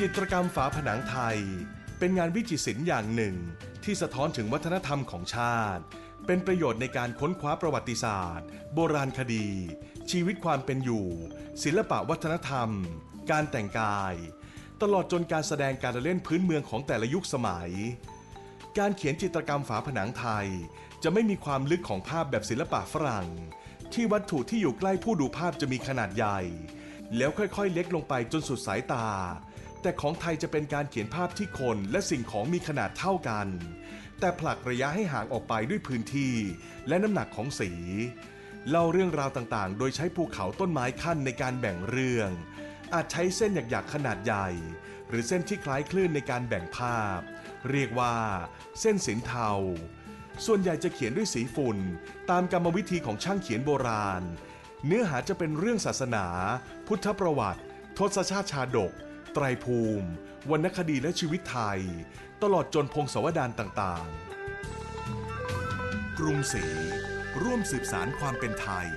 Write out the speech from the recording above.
จิตรกรรมฝาผนังไทย เป็นงานวิจิตรศิลป์อย่างหนึ่ง ที่สะท้อนถึงวัฒนธรรมของชาติ เป็นประโยชน์ในการค้นคว้าประวัติศาสตร์ โบราณคดี ชีวิตความเป็นอยู่ ศิลปะวัฒนธรรม การแต่งกาย ตลอดจนการแสดงการเล่นพื้นเมืองของแต่ละยุคสมัย การเขียนจิตรกรรมฝาผนังไทย จะไม่มีความลึกของภาพแบบศิลปะฝรั่ง ที่วัตถุที่อยู่ใกล้ผู้ดูภาพจะมีขนาดใหญ่ แล้วค่อยๆ เล็กลงไปจนสุดสายตา แต่ของไทยจะเป็นการเขียนภาพที่คนและสิ่งของมีขนาดเท่ากัน แต่ผลักระยะให้ห่างออกไปด้วยพื้นที่ และน้ำหนักของสี เล่าเรื่องราวต่างๆ โดยใช้ภูเขาต้นไม้ขั้นในการแบ่งเรื่อง อาจใช้เส้นหยักๆขนาดใหญ่ หรือเส้นที่คล้ายคลื่นในการแบ่งภาพ เรียกว่า เส้นสินเทา ส่วนใหญ่จะเขียนด้วยสีฝุ่น ตามกรรมวิธีของช่างเขียนโบราณ เนื้อหาจะเป็นเรื่องศาสนา พุทธประวัติ ทศชาติชาดก ไตรภูมิ วรรณคดีและชีวิตไทย ตลอดจนพงศาวดารต่างๆ กรุงศรีร่วมสืบสารความเป็นไทย